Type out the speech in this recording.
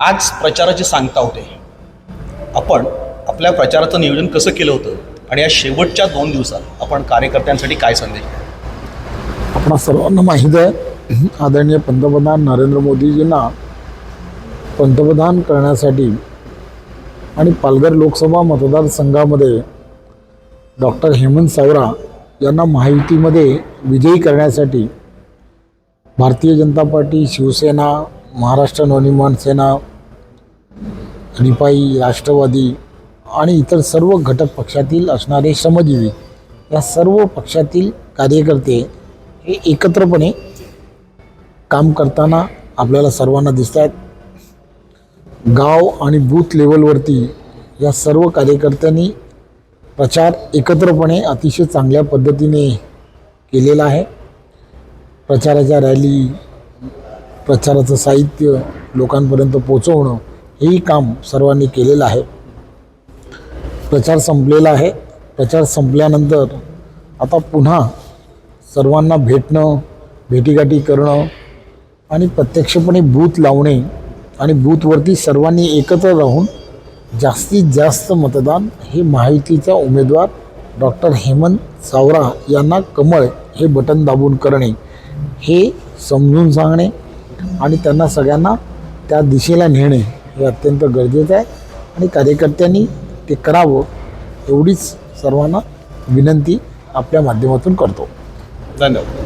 आज प्रचाराची सांगता होते. आपण आपल्या प्रचाराचं नियोजन कसं केलं होतं? आणि या शेवटच्या दोन दिवसात आपण कार्यकर्त्यांसाठी काय संदेश आपण आपणा सर्वांना माहीत आहे आदरणीय पंतप्रधान नरेंद्र मोदीजींना पंतप्रधान करण्यासाठी आणि पालघर लोकसभा मतदारसंघामध्ये डॉक्टर हेमंत सावरा यांना महायुतीमध्ये विजयी करण्यासाठी भारतीय जनता पार्टी शिवसेना महाराष्ट्र नवनिर्माण सेना रिपाई राष्ट्रवादी आणि इतर सर्व घटक पक्षातील असणारे श्रमजीवी या सर्व पक्षातील कार्यकर्ते हे एकत्रपणे काम करताना आपल्याला सर्वांना दिसत आहेत गाव आणि बूथ लेवलवरती या सर्व कार्यकर्त्यांनी प्रचार एकत्रपणे अतिशय चांगल्या पद्धतीने केलेला आहे. प्रचाराच्या रॅली प्रचाराचं साहित्य लोकांपर्यंत पोचवणं हेही काम सर्वांनी केलेलं आहे. प्रचार संपलेला आहे. प्रचार संपल्यानंतर आता पुन्हा सर्वांना भेटणं भेटीगाठी करणं आणि प्रत्यक्षपणे बूथ लावणे आणि बूथवरती सर्वांनी एकत्र राहून जास्तीत जास्त मतदान हे महायुतीचा उमेदवार डॉक्टर हेमंत सावरा यांना कमळ हे बटन दाबून करणे हे समजून सांगणे आणि त्यांना सगळ्यांना त्या दिशेला नेणे हे अत्यंत गरजेचं आहे. आणि कार्यकर्त्यांनी ते करावं एवढीच सर्वांना विनंती आपल्या माध्यमातून करतो. धन्यवाद.